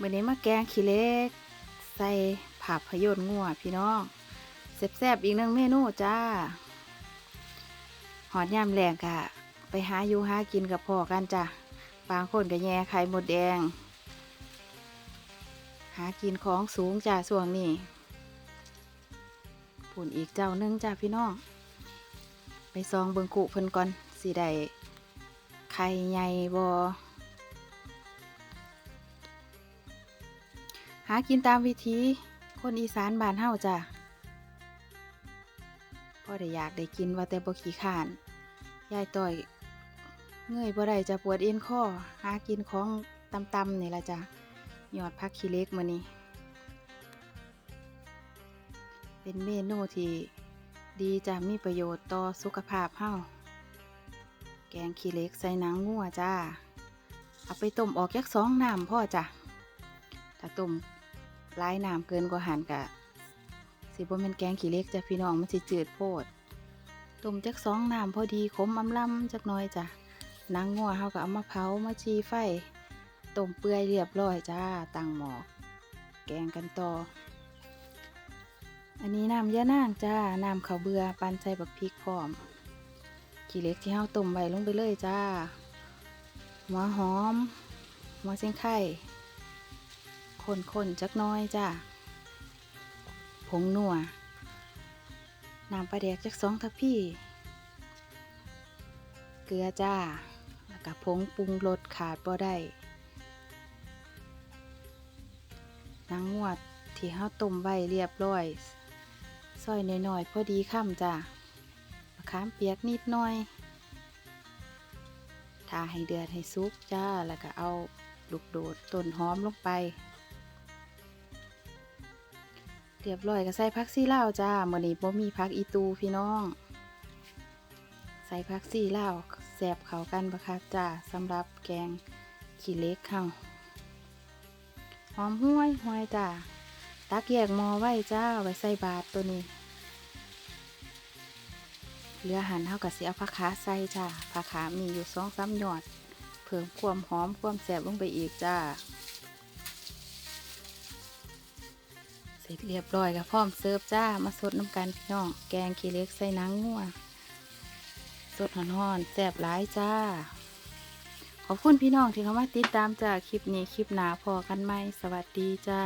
มื่อนี้มาแกงขี้เล็ก ใส่ภาพยนต์งัวพี่น้องแซ่บๆอีกหนึ่งเมนูจ้า หอดยามแรงกะ ไปหาอยู่หากินกับพ่อกันจ้ะบางคนก็แย่ไข่หมดแดง หากินของสูงจ้าส่วงนี้ปุ่นอีกเจ้าหนึงจ้าพี่น้อง ไปซองเบิงกุเพิ่นก่อนสิได้ไข่ใหญ่บ่ หากินตามวิธีคนอีสานบ้านเฮาจ้ะพ่อได้อยากได้กินว่าแต่บ่ขี้ข้านยายต่อยเงยบ่ได้จะปวดเอ็นข้อหากินของตำๆนี่ละจ้ะยอดพักขี้เล็กมื้อนี้เป็นเมนูที่ดีจ้ะมีประโยชน์ต่อสุขภาพเฮาแกงขี้เล็กใส่หนังงัวจ้า เอาไปต้มออกยักสองน้ำพ่อจ้ะถ้าต้ม ลายน้ำเกินกว่าหันกะสิบ่แม่นแกงขี้เล็กจ้ะพี่น้องมันสิจืดโพดต้มจักสองน้ำพอดีขมอำลำจักน่อยจ้ะหนังงัวเฮาก็เอามาเผามาชีไฟต้มเปื่อยเรียบร้อยจ้าตั้งหมอแกงกันต่อ อันนี้น้ำยะนางจ้าน้ำข้าวเบือปันใส่บักพริกพร้อมขี้เล็กที่เฮาต้มไว้ลงไปเลยจ้าหัวหอมหัวเส้นไข่ คนๆจักน้อยจ้าผงนัวน้ำปลาแดกจักสองทัพพี่ เกลือจ้า แล้วก็ผงปรุงรสขาดบ่ได้นางงวดที่เฮาต้มไว้เรียบร้อยซอยน้อยๆพอดีค่ำจ้ะมะขามเปียกนิดหน่อยทาให้เดือดให้ซุกจ้า แล้วก็เอาลูกโดดต้นหอมลงไป เรียบร้อยก็ใส่ผักซี่เลาจ้ามื้อนี้บ่มีผักอีตูพี่น้อง ใส่ผักซี่เลาแซ่บเข้ากันบ่คะจ้าสำหรับแกงขี้เล็กเฮาหอมห้วยห้วยจ้าตักแยกหมอไว้จ้าไว้ใส่บาตรตัวนี้เหลือหันเท่ากับเสียผักขาใส่จ้าผักขามีอยู่สองสามหยอด เพิ่มความหอมความแซ่บลงไปอีกจ้า ร็จเรียบร้อยกับพร้อมเสิร์ฟจ้ามาสดน้ำกันพี่น้องแกงขี้เล็กใส่นังงัวสดห่อนๆแซ่บหลายจ้า ขอบคุณพี่น้องที่เข้ามาติดตามจากคลิปนี้คลิปหนาพอกันไหมสวัสดีจ้า